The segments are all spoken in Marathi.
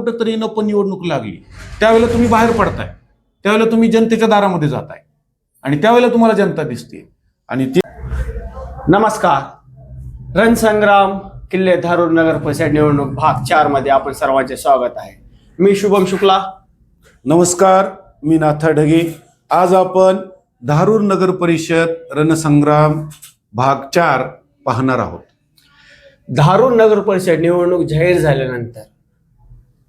कुठंतरी नप निवडणूक लागली. त्यावेळेला तुम्ही बाहेर पडताय. त्यावेळेला तुम्ही जनतेच्या दारामध्ये जाताय. आणि त्यावेळेला तुम्हाला जनता दिसते आणि ती नमस्कार. रणसंग्राम किल्ले धारूर नगर परिषद निवडणूक भाग चारमध्ये आपण सर्वांचे स्वागत आहे. मी शुभम शुक्ला. नमस्कार. मी नाथा ढगे. आज आपण धारूर नगर परिषद रणसंग्राम भाग चार पाहणार आहोत. धारूर नगर परिषद निवडणूक जाहीर झाल्यानंतर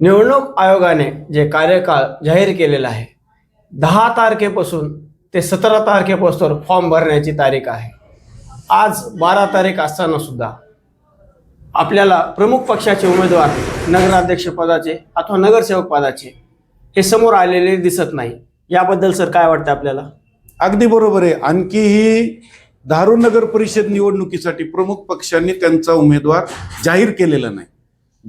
निवडणूक आयोगाने जे कार्यकाळ जाहीर केलेला आहे दहा तारखेपासून ते सतरा तारखेपासून फॉर्म भरण्याची तारीख आहे. आज बारा तारीख असताना सुद्धा आपल्याला प्रमुख पक्षाचे उमेदवार नगराध्यक्ष पदाचे अथवा नगरसेवक पदाचे हे समोर आलेले दिसत नाही. याबद्दल सर काय वाटतं आपल्याला? अगदी बरोबर आहे. आणखी ही धारूर नगर परिषद निवडणुकीसाठी प्रमुख पक्षांनी त्यांचा उमेदवार जाहीर केलेला नाही.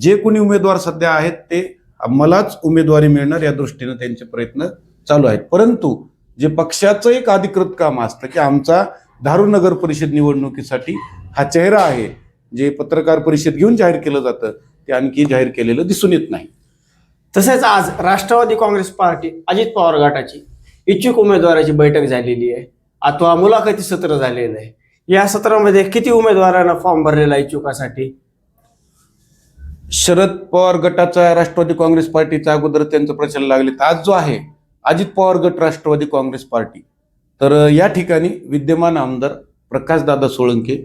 जे कोणी उमेदवार सध्या आहेत ते मलाच उमेदवारी मिळणार या दृष्टीनं त्यांचे प्रयत्न चालू आहेत. परंतु जे पक्षाचं एक अधिकृत काम असतं की आमचा धारू नगर परिषद निवडणुकीसाठी हा चेहरा आहे जे पत्रकार परिषद घेऊन जाहीर केलं जातं ते आणखी जाहीर केलेलं दिसून येत नाही. तसेच आज राष्ट्रवादी काँग्रेस पार्टी अजित पवार गटाची इच्छुक उमेदवाराची बैठक झालेली आहे. अथवा मुलाखती सत्र झालेलं आहे. या सत्रामध्ये किती उमेदवारांना फॉर्म भरलेला इच्छुकासाठी? शरद पवार गटाचा राष्ट्रवादी काँग्रेस पार्टीचा अगोदर त्यांचं प्रचार लागले तर आज जो आहे अजित पवार गट राष्ट्रवादी काँग्रेस पार्टी. तर या ठिकाणी विद्यमान आमदार प्रकाशदादा सोळंके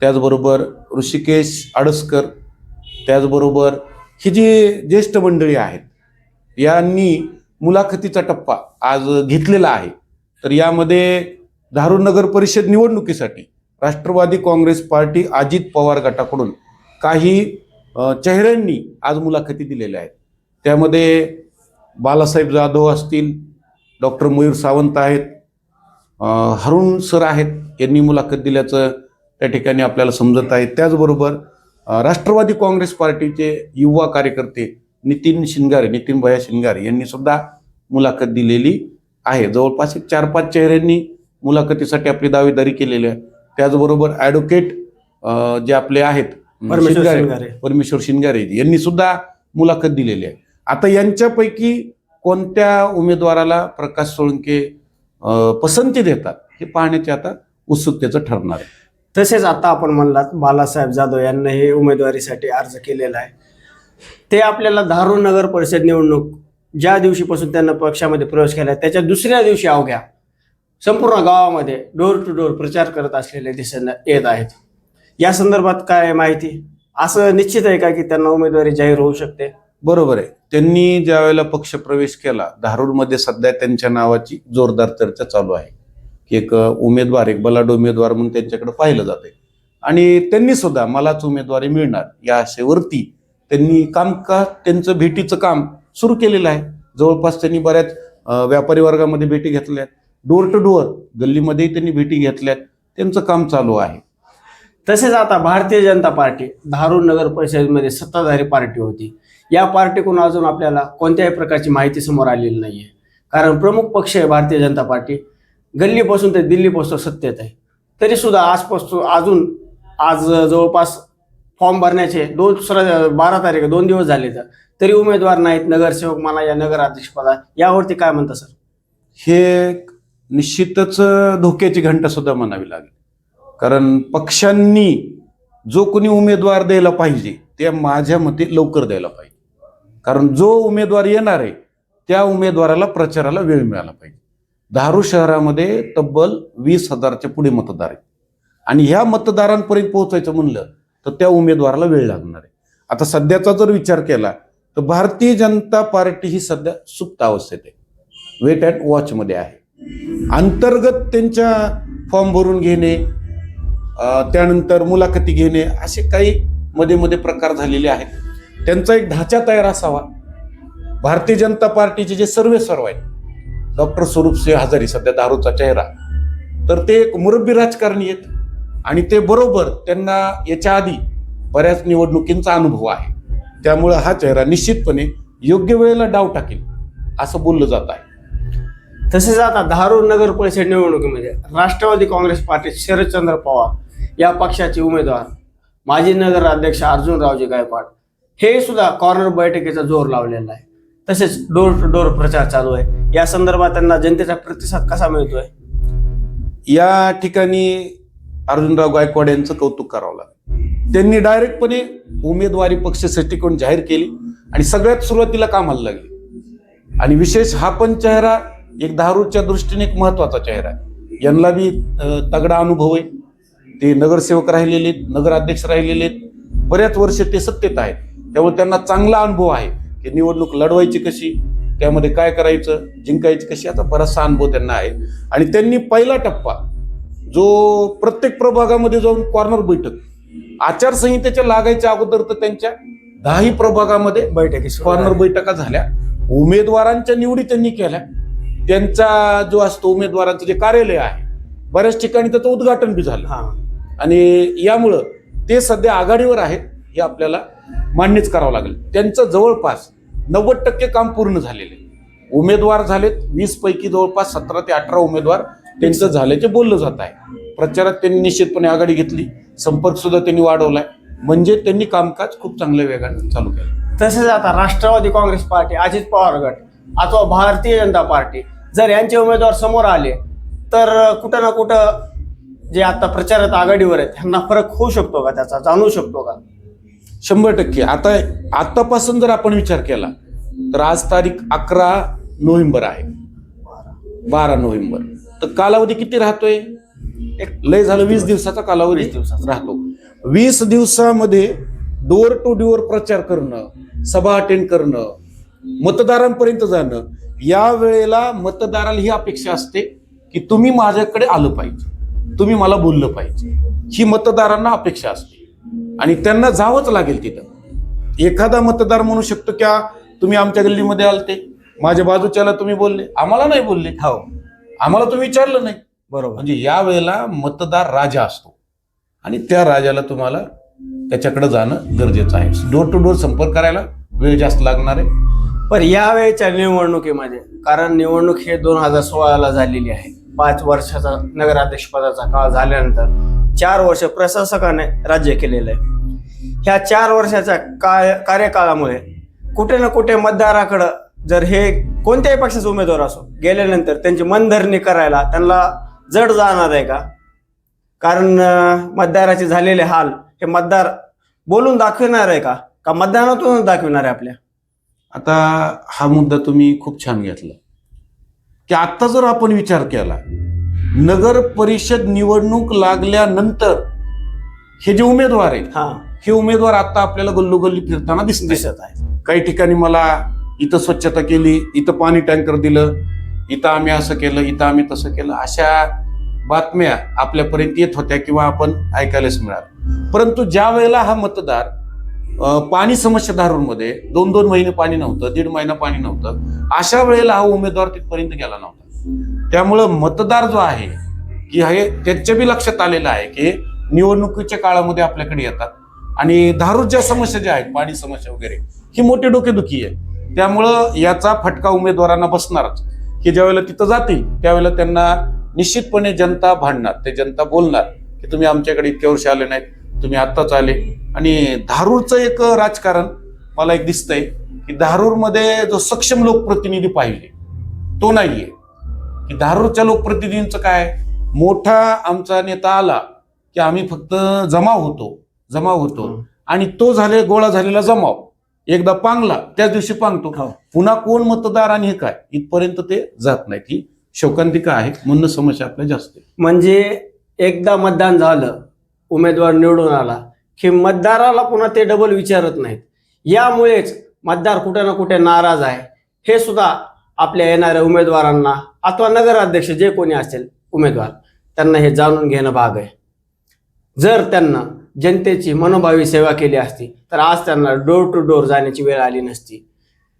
त्याचबरोबर ऋषिकेश आडसकर त्याचबरोबर ही जी ज्येष्ठ मंडळी आहेत यांनी मुलाखतीचा टप्पा आज घेतलेला आहे. तर यामध्ये धारूर नगर परिषद निवडणुकीसाठी राष्ट्रवादी काँग्रेस पार्टी अजित पवार गटाकडून काही चेहऱ्यांनी आज मुलाखती दिलेल्या आहेत. त्यामध्ये बालासाहेब जाधव असतील डॉक्टर मयूर सावंत आहेत हरुण सर आहेत यांनी मुलाखत दिल्याचं त्या ठिकाणी आपल्याला समजत आहे. त्याचबरोबर राष्ट्रवादी काँग्रेस पार्टीचे युवा कार्यकर्ते नितीन शिंगारे नितीन भया शिंगारे यांनी सुद्धा मुलाखत दिलेली आहे. जवळपास एक चार पाच चेहऱ्यांनी मुलाखतीसाठी आपली दावेदारी केलेली आहे. त्याचबरोबर ॲडव्होकेट जे आपले आहेत परमेश्वर शिंगारे. परमेश्वर शिंगारे. यांनी सुद्धा मुलाखत दिलेली आहे. आता यांच्यापैकी कोणत्या उमेदवाराला प्रकाश सोळंके पसंती देतात हे पाहण्याचे आता उत्सुकतेचं ठरणार आहे. तसेच आता आपण म्हणलात बालासाहेब जाधव यांना हे उमेदवारीसाठी अर्ज केलेला आहे. ते आपल्याला धारूर नगर परिषद निवडणूक ज्या दिवशीपासून त्यांना पक्षामध्ये प्रवेश केला त्याच्या दुसऱ्या दिवशी अवघ्या संपूर्ण गावामध्ये डोर टू डोर प्रचार करत असलेले दिसत येत आहेत. या संदर्भात काय माहिती? असं निश्चित आहे का की त्यांना उमेदवारी जाहीर होऊ शकते? बरोबर आहे. त्यांनी ज्या वेळेला पक्ष प्रवेश केला धारूरमध्ये सध्या त्यांच्या नावाची जोरदार चर्चा चालू आहे. की एक उमेदवार एक बलाढ्य उमेदवार म्हणून त्यांच्याकडे पाहिलं जाते आणि त्यांनी सुद्धा मलाच उमेदवारी मिळणार या आशेवरती त्यांनी कामकाज त्यांचं भेटीचं काम सुरू केलेलं आहे. जवळपास त्यांनी बऱ्याच व्यापारी वर्गामध्ये भेटी घेतल्या आहेत. टू डोअर गल्लीमध्येही त्यांनी भेटी घेतल्यात त्यांचं काम चालू आहे. तसेच आता भारतीय जनता पार्टी धारूर नगर परिषदेमध्ये सत्ताधारी पार्टी होती. या पार्टीकडून अजून आपल्याला कोणत्याही प्रकारची माहिती समोर आलेली नाही आहे कारण प्रमुख पक्ष आहे भारतीय जनता पार्टी. गल्लीपासून ते दिल्लीपासून सत्तेत आहे. तरीसुद्धा आजपासून अजून आज जवळपास फॉर्म भरण्याचे दोन दुसरा बारा तारीख दोन दिवस झाले तर. तरी उमेदवार नाहीत नगरसेवक मला या नगराध्यक्षपदा यावरती काय म्हणता सर? हे एक निश्चितच धोक्याची घंटा सुद्धा म्हणावी लागेल. कारण पक्षांनी जो कोणी उमेदवार द्यायला पाहिजे ते माझ्या मते लवकर द्यायला पाहिजे. कारण जो उमेदवार येणार आहे त्या उमेदवाराला प्रचाराला वेळ मिळाला पाहिजे. धारू शहरामध्ये तब्बल वीस हजारच्या पुढे मतदार आहेत. आणि ह्या मतदारांपर्यंत पोहोचायचं म्हणलं तर त्या उमेदवाराला वेळ लागणार आहे. आता सध्याचा जर विचार केला तर भारतीय जनता पार्टी ही सध्या सुप्त अवस्थेत आहे. वेट अँड वॉचमध्ये आहे. अंतर्गत त्यांच्या फॉर्म भरून घेणे त्यानंतर मुलाखती घेणे असे काही मध्ये मध्ये प्रकार झालेले आहेत. त्यांचा एक ढाचा तयार असावा. भारतीय जनता पार्टीचे जे सर्वे सर्व आहेत डॉक्टर स्वरूपसिंह हजारी सध्या दारूचा चेहरा. तर ते एक मुरब्बी राजकारणी आहेत आणि ते बरोबर त्यांना याच्या आधी बऱ्याच निवडणुकींचा अनुभव आहे. त्यामुळं हा चेहरा निश्चितपणे योग्य वेळेला डाव टाकेल असं बोललं जात आहे. तसेच आता धारूर नगर परिषद निवडणुकीमध्ये राष्ट्रवादी काँग्रेस पार्टी शरदचंद्र पवार या पक्षाचे उमेदवार माजी नगराध्यक्ष अर्जुनरावजी गायकवाड. हे सुद्धा कॉर्नर बैठकीचा जोर लावलेला आहे. तसेच डोर टू डोर प्रचार चालू आहे. या संदर्भात त्यांना जनतेचा प्रतिसाद कसा मिळतोय? या ठिकाणी अर्जुनराव गायकवाड यांचं कौतुक करावं लागलं. त्यांनी डायरेक्टपणे उमेदवारी पक्ष सृष्टिकोन जाहीर केली आणि सगळ्यात सुरुवातीला कामाला लागली. आणि विशेष हा पण चेहरा एक दारूच्या दृष्टीने एक महत्त्वाचा चेहरा आहे. यांना बी तगडा अनुभव आहे. ते नगरसेवक राहिलेले आहेत, नगराध्यक्ष राहिलेले आहेत. बऱ्याच वर्ष ते सत्तेत आहेत. त्यामुळे त्यांना चांगला अनुभव आहे की निवडणूक लढवायची कशी त्यामध्ये काय करायचं जिंकायची कशी आता बराचसा अनुभव त्यांना आहे. आणि त्यांनी पहिला टप्पा जो प्रत्येक प्रभागामध्ये जाऊन कॉर्नर बैठक आचारसंहितेच्या लागायच्या अगोदर तर त्यांच्या दहाही प्रभागामध्ये बैठकी कॉर्नर. बैठका झाल्या. उमेदवारांच्या निवडी त्यांनी केल्या. त्यांचा जो असतो उमेदवारांचं जे कार्यालय आहे बऱ्याच ठिकाणी त्याचं उद्घाटन बी झालं. आणि यामुळं ते सध्या आघाडीवर आहेत हे आपल्याला मान्यच करावं लागेल. त्यांचं जवळपास नव्वद टक्के काम पूर्ण झालेले. उमेदवार झालेत वीसपैकी जवळपास सतरा ते अठरा उमेदवार त्यांचं झाल्याचे बोललं जात आहे. प्रचारात त्यांनी निश्चितपणे आघाडी घेतली संपर्क सुद्धा त्यांनी वाढवलाय. म्हणजे त्यांनी कामकाज खूप चांगल्या वेगाने चालू केलं. तसेच आता राष्ट्रवादी काँग्रेस पार्टी अजित पवार गट अथवा भारतीय जनता पार्टी जर यांचे उमेदवार समोर आले तर कुठं ना कुठं जे आता प्रचारात आघाडीवर आहेत त्यांना फरक होऊ शकतो का त्याचा? जाणू शकतो का? शंभर टक्के. आता आतापासून जर आपण विचार केला तर आज तारीख अकरा नोव्हेंबर आहे. बारा नोव्हेंबर. तर कालावधी किती राहतोय? एक लय झालं वीस दिवसाचा कालावधी वीस दिवसाचा. राहतो. वीस दिवसामध्ये डोअर टू डोअर प्रचार करणं सभा अटेंड करणं मतदारांपर्यंत जाणं या वेळेला मतदाराला ही अपेक्षा असते की तुम्ही माझ्याकडे आलं पाहिजे. तुम्ही मला बोललं पाहिजे. ही मतदारांना अपेक्षा असते. आणि त्यांना जावंच लागेल तिथं. एखादा मतदार म्हणू शकतो की "आ, तुम्ही आमच्या गल्लीमध्ये आलते. माझ्या बाजूच्याला तुम्ही बोलले. आम्हाला नाही बोलले. हो. आम्हाला तुम्ही विचारलं नाही. बरोबर. म्हणजे या वेळेला मतदार राजा असतो. आणि त्या राजाला तुम्हाला त्याच्याकडे जाणं गरजेचं आहे. डोर टू डोर संपर्क करायला वेळ जास्त लागणार आहे. पण यावेळेच्या निवडणुकीमध्ये कारण निवडणूक हे दोन हजार सोळाला झालेली आहे. पाच वर्षाचा नगराध्यक्षपदाचा काळ झाल्यानंतर चार वर्ष प्रशासकाने राज्य केलेलं आहे. ह्या चार वर्षाच्या काय कार्यकाळामुळे कुठे ना कुठे मतदाराकडं जर हे कोणत्याही पक्षाचे उमेदवार असो गेल्यानंतर त्यांची मनधरणी करायला त्यांना जड जाणार आहे का? कारण मतदाराचे झालेले हाल हे मतदार बोलून दाखविणार आहे का? का मतदानातूनच दाखविणार आहे आपल्या? आता हा मुद्दा तुम्ही खूप छान घेतला. की आता जर आपण विचार केला नगर परिषद निवडणूक लागल्यानंतर हे जे उमेदवार आहेत हा. हे उमेदवार आता आपल्याला गल्लोगल्ली फिरताना दिसते दिसत आहे काही ठिकाणी मला इथं स्वच्छता केली इथं पाणी टँकर दिलं इथं आम्ही असं केलं इथं आम्ही तसं केलं अशा बातम्या आपल्यापर्यंत येत होत्या किंवा आपण ऐकायलाच मिळाल. परंतु ज्या वेळेला हा मतदार पाणी समस्या धारूरमध्ये. दोन दोन महिने पाणी नव्हतं दीड महिना पाणी नव्हतं. अशा वेळेला हा उमेदवार तिथपर्यंत गेला नव्हता. त्यामुळं मतदार जो आहे की हे त्याच्या बी लक्षात आलेलं आहे की निवडणुकीच्या काळामध्ये आपल्याकडे येतात. आणि धारूरच्या समस्या ज्या आहेत पाणी समस्या वगैरे ही मोठी डोकेदुखी आहे. त्यामुळं याचा फटका उमेदवारांना बसणारच. की ज्यावेळेला तिथं जातील त्यावेळेला त्यांना निश्चितपणे जनता भांडणार. ते जनता बोलणार की तुम्ही आमच्याकडे इतक्या वर्ष आले नाहीत. तुम्ही आत्ताच आले. आणि धारूरचं एक राजकारण मला एक दिसतंय की धारूरमध्ये जो सक्षम लोकप्रतिनिधी पाहिजे तो नाहीये. की धारूरच्या लोकप्रतिनिधींचं काय? मोठा आमचा नेता आला की आम्ही फक्त जमाव होतो जमाव होतो. आणि तो झाले गोळा झालेला जमाव. एकदा पांगला त्याच दिवशी पांगतो. हो. पुन्हा कोण मतदार आणि हे काय? इथपर्यंत ते जात नाहीत. ही शोकांतिका आहे म्हणून समस्या आपल्या जास्त. म्हणजे एकदा मतदान झालं उमेदवार निवडून आला की मतदाराला पुन्हा ते डबल विचारत नाहीत. यामुळेच मतदार कुठे ना कुठे नाराज आहे. हे सुद्धा आपल्या येणाऱ्या उमेदवारांना अथवा नगराध्यक्ष जे कोणी असेल उमेदवार त्यांना हे जाणून घेणं भाग आहे. जर त्यांना जनतेची मनोभावी सेवा केली असती तर आज त्यांना डोर टू डोर जाण्याची वेळ आली नसती.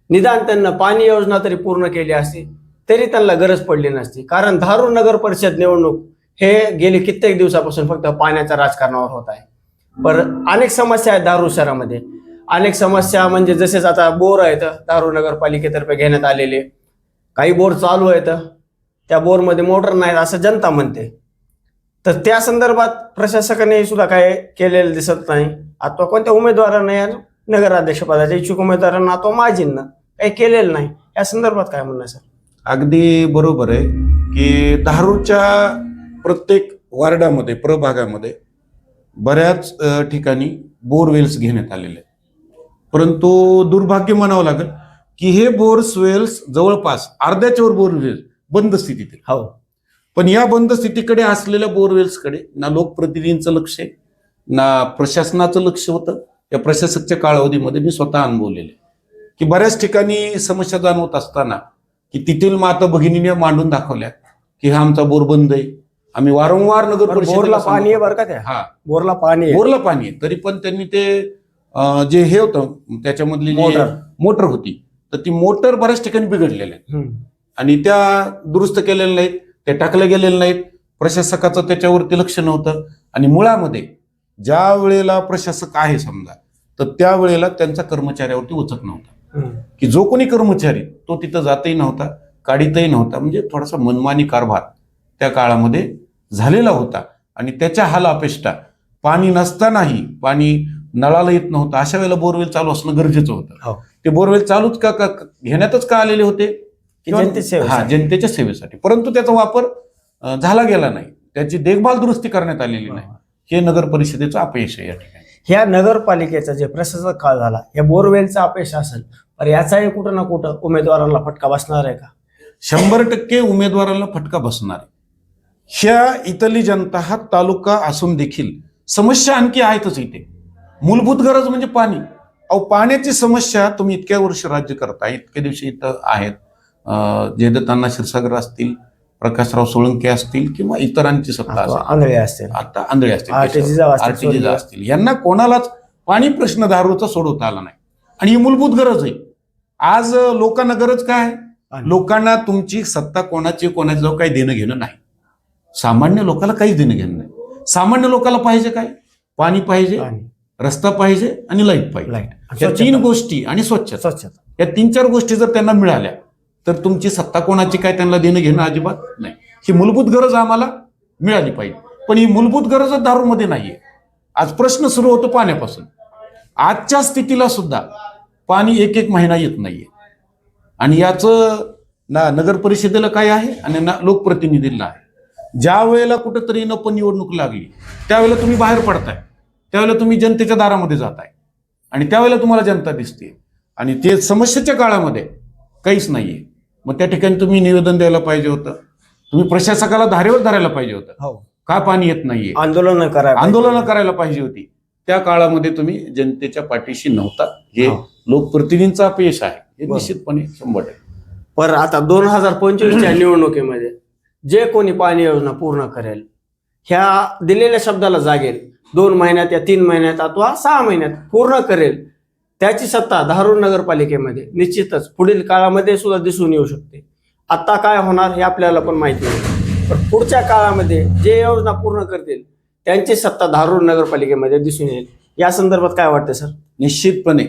निदान त्यांना पाणी योजना तरी पूर्ण केली असती तरी त्यांना गरज पडली नसती. कारण धारूर नगर परिषद निवडणूक हे गेली कित्येक दिवसापासून फक्त पाण्याच्या राजकारणावर होत आहे. पर अनेक समस्या आहेत दारू शहरामध्ये. अनेक समस्या म्हणजे जसेच आता बोर आहेत दारू नगरपालिकेतर्फे घेण्यात आलेले. काही बोर चालू आहेत त्या बोरमध्ये मोटर नाहीत असं जनता म्हणते. तर त्या संदर्भात प्रशासकाने सुद्धा काय केलेलं दिसत नाही. अथवा कोणत्या उमेदवाराने या नगराध्यक्षपदाच्या इच्छुक उमेदवारांना तो माजींना काही केलेलं नाही. या संदर्भात काय म्हणणं सर? अगदी बरोबर आहे की दारूच्या प्रत्येक वार्डामध्ये प्रभागामध्ये बऱ्याच ठिकाणी बोरवेल्स घेण्यात आलेले आहेत. परंतु दुर्भाग्य म्हणावं लागेल की हे बोरवेल्स जवळपास अर्ध्याच्या वर बोरवेल्स बंद स्थितीत आहे हो. पण या बंद स्थितीकडे असलेल्या बोरवेल्सकडे ना लोकप्रतिनिधींचं लक्ष आहे ना प्रशासनाचं लक्ष होतं. या प्रशासकच्या कालावधीमध्ये मी स्वतः अनुभवलेले की बऱ्याच ठिकाणी समस्या जाणवत असताना की तेथील माता भगिनीने मांडून दाखवल्या की हा आमचा बोर बंद आहे. आम्ही वारंवार नगर पण बोरला पाणी आहे बरं का त्या? हा. बोरला पाणी आहे. बोरला पाणी आहे. तरी पण त्यांनी ते अं, जे हे होतं त्याच्यामधली जी मोटर. मोटर होती तर ती मोटर बऱ्याच ठिकाणी बिघडलेल्या आहेत हम्म. आणि त्या दुरुस्त केलेल्या नाहीत त्या टाकल्या गेलेल्या नाहीत. प्रशासकाचं त्याच्यावरती लक्ष नव्हतं. आणि मुळामध्ये ज्या वेळेला प्रशासक आहे समजा तर त्या वेळेला त्यांचा कर्मचाऱ्यावरती उचक नव्हता. हम्म. की जो कोणी कर्मचारी तो तिथं जातही नव्हता काढीतही नव्हता. म्हणजे थोडासा मनमानी कारभार त्या काळामध्ये झालेला होता आणि त्याच्या हाल अपेष्टा. पाणी नसतानाही पाणी नळाला येत नव्हतं. अशा वेळेला बोरवेल चालू असणं गरजेचं हो. होतं ते बोरवेल चालूच का घेण्यातच का आलेले होते? की जनतेच्या सेवेसाठी. हा जनतेच्या सेवेसाठी. परंतु त्याचा वापर झाला गेला नाही. त्याची देखभाल दुरुस्ती करण्यात आलेली नाही. हे. नगर परिषदेचं अपयश आहे या ठिकाणी. ह्या नगरपालिकेचा जे प्रशासक काळ झाला या बोरवेलचा अपयश असेल तर याचाही कुठं ना कुठं उमेदवारांना फटका बसणार आहे का? शंभर टक्के उमेदवाराला फटका बसणार आहे. ह्या इथली जनता हा तालुका असून देखील समस्या आणखी आहेतच इथे. मूलभूत गरज म्हणजे पाणी. अहो पाण्याची समस्या तुम्ही इतक्या वर्ष राज्य करता इतक्या दिवशी इथं आहेत. अं, जयदत्तांना क्षीरसागर असतील प्रकाशराव सोळंके असतील किंवा इतरांची सत्ता आंधळे असतील. आता आंधळे असतील असतील, यांना कोणालाच पाणी प्रश्न दारूचा सोडवता आला नाही. आणि ही मूलभूत गरज आहे. आज लोकांना गरज काय. लोकांना तुमची सत्ता कोणाची कोणाची जाऊ काही देणं घेणं नाही. सामान्य लोकांना काहीच देणं घेणं नाही. सामान्य लोकांना पाहिजे काय? पाणी पाहिजे रस्ता पाहिजे आणि लाइट पाहिजे. लाइट या तीन. गोष्टी आणि स्वच्छता. स्वच्छता. या तीन चार गोष्टी जर त्यांना मिळाल्या तर तुमची सत्ता कोणाची काय त्यांना देणं घेणं अजिबात नाही. ही मूलभूत गरज आम्हाला मिळाली पाहिजे. पण ही मूलभूत गरजच दारूमध्ये नाहीये. आज प्रश्न सुरू होतो पाण्यापासून. आजच्या स्थितीला सुद्धा पाणी एक एक महिना येत नाहीये. आणि याचं ना नगर परिषदेला काय आहे आणि ना लोकप्रतिनिधीला आहे. ज्या वेळेला कुठंतरी नप निवडणूक लागली त्यावेळेला तुम्ही बाहेर पडताय. त्यावेळेला तुम्ही जनतेच्या दारामध्ये जाताय. आणि त्यावेळेला तुम्हाला जनता दिसते आणि ते समस्येच्या काळामध्ये काहीच नाहीये. मग त्या ठिकाणी तुम्ही निवेदन द्यायला पाहिजे होतं. तुम्ही प्रशासकाला धारेवर धरायला पाहिजे होतं. हो. का पाणी येत नाहीये? आंदोलन करायला आंदोलनं करायला पाहिजे होती. त्या काळामध्ये तुम्ही जनतेच्या पाठीशी नव्हता. हे हो. लोकप्रतिनिधींचं अपयश आहे. हे. निश्चितपणे शंभर टक्के. पर आता दोन हजार पंचवीसच्या निवडणुकीमध्ये जे कोणी पाणी योजना पूर्ण करेल ह्या दिलेल्या शब्दाला जागेल दोन महिन्यात या तीन महिन्यात अथवा सहा महिन्यात पूर्ण करेल त्याची सत्ता धारूर नगरपालिकेमध्ये निश्चितच पुढील काळामध्ये सुद्धा दिसून येऊ शकते. आत्ता काय होणार हे आपल्याला पण माहिती नाही. पण पुढच्या काळामध्ये जे योजना पूर्ण करतील त्यांची सत्ता धारूर नगरपालिकेमध्ये दिसून येईल. या संदर्भात काय वाटतं सर? निश्चितपणे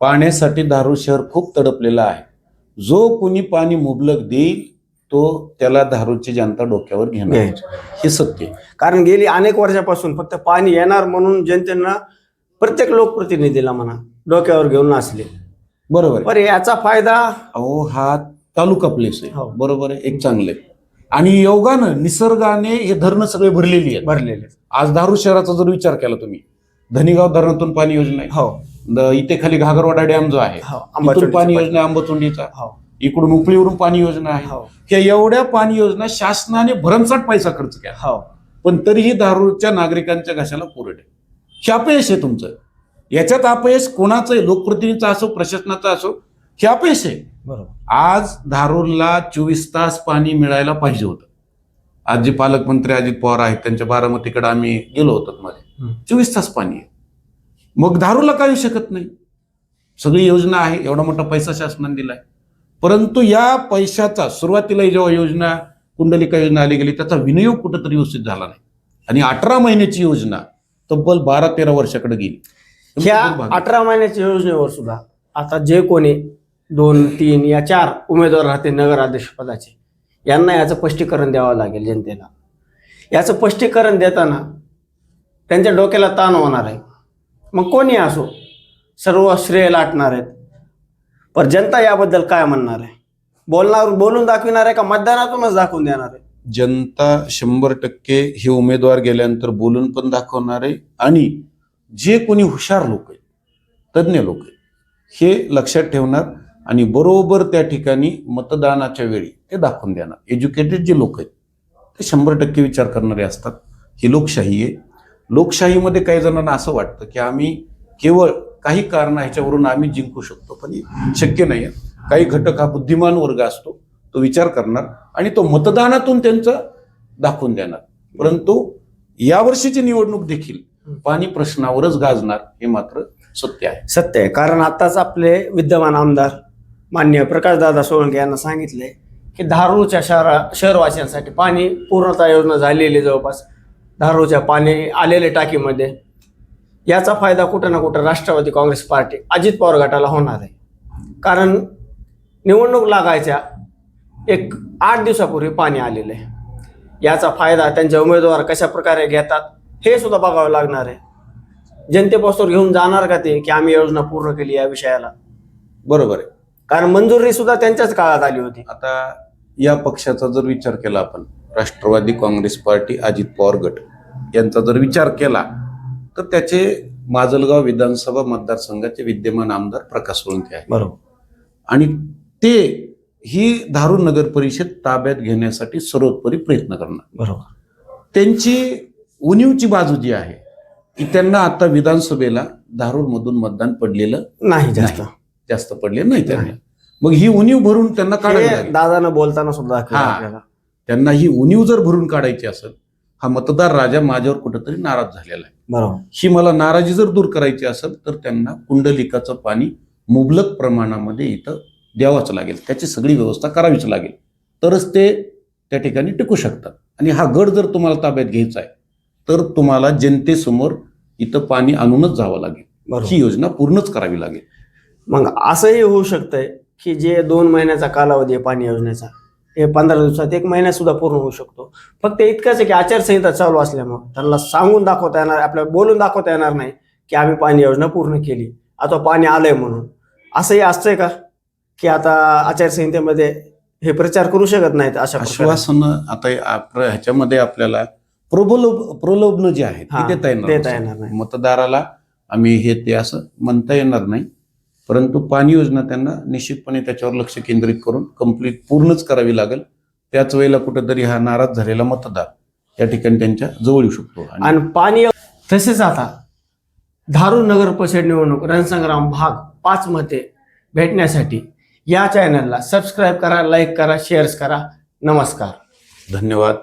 पाण्यासाठी धारूर शहर खूप तडपलेलं आहे. जो कोणी पाणी मुबलक देईल तो त्याला दारूची जनता डोक्यावर घेणार. हे सत्य आहे. कारण गेली अनेक वर्षापासून फक्त पाणी येणार म्हणून जनतेनं प्रत्येक लोकप्रतिनिधीला म्हणा डोक्यावर घेऊन नाचले. बरोबर आहे. पण याचा फायदा? अहो हा तालुका प्लेस आहे. हो. बरोबर आहे एक चांगले आणि योगानं निसर्गाने हे धरणं सगळे भरलेली आहेत. भरलेले आज धारूर शहराचा जर विचार केला तुम्ही धनीगाव धरणातून पाणी योजना आहे. हो. द- इथे खाली घागरवाडा डॅम जो आहे हो पाणी. योजना आहे आंबचुंडीचा. हो. इकडून उपलीवरून पाणी योजना आहे. हो. या एवढ्या पाणी योजना शासनाने भरमसाठ पैसा खर्च केला. हो. पण तरीही दारूच्या नागरिकांच्या घशाला आहे हे अपयश आहे तुमचं. याच्यात अपयश कोणाचं आहे? लोकप्रतिनिधीचं असो प्रशासनाचं असो हे अपयश आहे. बरोबर. आज धारूरला चोवीस तास पाणी मिळायला पाहिजे होतं. आज जे पालकमंत्री अजित पवार आहेत त्यांच्या बारामतीकडे आम्ही गेलो होतो मध्ये. चोवीस तास पाणी आहे. मग धारूरला काय येऊ शकत नाही? सगळी योजना आहे एवढा मोठा पैसा शासनाने दिलाय. परंतु या पैशाचा सुरुवातीला जेव्हा योजना कुंडलिका योजना आली गेली त्याचा विनियोग कुठंतरी व्यवस्थित झाला नाही. आणि अठरा महिन्याची योजना तब्बल बारा तेरा वर्षाकडे गेली. ह्या अठरा महिन्याच्या योजनेवर सुद्धा आता जे कोणी दोन तीन या चार उमेदवार राहते नगराध्यक्ष पदाचे यांना याचं स्पष्टीकरण द्यावं लागेल जनतेला. याचं स्पष्टीकरण देताना त्यांच्या डोक्याला ताण होणार आहे. मग कोणी असो सर्व श्रेय लाटणार आहेत. पण जनता याबद्दल काय म्हणणार आहे? बोलणार बोलून दाखविणार आहे का मतदानातूनच दाखवून देणार आहे? जनता शंभर टक्के हे उमेदवार गेल्यानंतर बोलून पण दाखवणार आहे आणि जे कोणी हुशार लोक आहेत तज्ज्ञ लोक आहेत हे लक्षात ठेवणार आणि बरोबर त्या ठिकाणी मतदानाच्या वेळी ते दाखवून देणार. एज्युकेटेड जे लोक आहेत ते शंभर टक्के विचार करणारे असतात. ही लोकशाही आहे. लोकशाहीमध्ये काही जणांना असं वाटतं की आम्ही केवळ काही कारण ह्याच्यावरून आम्ही जिंकू शकतो. पण शक्य नाही आहे काही घटक हा बुद्धिमान वर्ग असतो तो विचार करणार आणि तो मतदानातून त्यांचं दाखवून देणार. परंतु यावर्षीची निवडणूक देखील पाणी प्रश्नावरच गाजणार हे मात्र सत्य आहे. सत्य आहे. कारण आताच आपले विद्यमान आमदार मान्य प्रकाशदादा सोळंके यांना सांगितले की धारूरच्या शहरा शहरवासियांसाठी पाणी पूर्णतः योजना झालेली आहे जवळपास. धारूरच्या पाणी आलेले टाकीमध्ये याचा फायदा कुठं ना कुठं राष्ट्रवादी काँग्रेस पार्टी अजित पवार गटाला होणार आहे. कारण निवडणूक लागायच्या एक आठ दिवसापूर्वी पाणी आलेलं आहे. याचा फायदा त्यांचे उमेदवार कशा प्रकारे घेतात हे सुद्धा बघावं लागणार आहे. जनतेपासून घेऊन जाणार का ते की आम्ही योजना पूर्ण केली या विषयाला? बरोबर आहे. कारण मंजुरी सुद्धा त्यांच्याच काळात आली होती. आता या पक्षाचा जर विचार केला आपण राष्ट्रवादी काँग्रेस पार्टी अजित पवार गट यांचा जर विचार केला तर त्याचे माजलगाव विधानसभा मतदारसंघाचे विद्यमान आमदार प्रकाश सोळंके आहे बरोबर. आणि ते ही धारूर नगर परिषद ताब्यात घेण्यासाठी सर्वोत्परी प्रयत्न करणार. बरोबर. त्यांची उणीवची बाजू जी आहे की त्यांना आता विधानसभेला धारूरमधून मतदान पडलेलं नाही जास्त. जास्त पडले नाही त्यांना. मग ही उणीव भरून त्यांना लागेल. दादानं बोलताना सुद्धा त्यांना ही उणीव जर भरून काढायची असेल हा मतदार राजा माझ्यावर कुठेतरी नाराज झालेला आहे. बरोबर. ही मला नाराजी जर दूर करायची असेल तर त्यांना कुंडलिकाचं पाणी मुबलक प्रमाणामध्ये इथं द्यावंच लागेल. त्याची सगळी व्यवस्था करावीच लागेल. तरच ते त्या ठिकाणी टिकू शकतात. आणि हा गड जर तुम्हाला ताब्यात घ्यायचा आहे तर तुम्हाला जनतेसमोर इथं पाणी आणूनच जावं लागेल. ही योजना पूर्णच करावी लागेल. मग असंही होऊ शकतंय की जे दोन महिन्याचा कालावधी आहे पाणी योजनेचा हे पंधरा दिवसात एक महिन्यात सुद्धा पूर्ण होऊ शकतो फक्त इतकंच आहे की आचारसंहिता चालू असल्यामुळं त्यांना सांगून दाखवता येणार आपल्याला बोलून दाखवता येणार नाही की आम्ही पाणी योजना पूर्ण केली आता पाणी आलंय म्हणून असंही असतंय का की आता आचारसंहितेमध्ये हे प्रचार करू शकत नाहीत अशा? आश्वासनं आता ह्याच्यामध्ये आपल्याला प्रबोलोभ प्रलोभनं जे आहे हा, ते देता. येणार नाही. मतदाराला आम्ही हे ते असं म्हणता येणार नाही परंतु पाणी योजना त्यांना निश्चितपणे त्याच्यावर लक्ष केंद्रित करून कंप्लीट पूर्णच करावी लागेल. त्याच वेळेला कुठेतरी हा नाराज झालेला मतदार या ठिकाणी त्यांच्या जवळ येऊ शकतो. आणि पाणी तसेच आता धारूर नगर परिषद निवडणूक रणसंग्राम भाग पाच मध्ये भेटण्यासाठी या चॅनलला सबस्क्राईब करा लाईक करा शेअर्स करा. नमस्कार. धन्यवाद.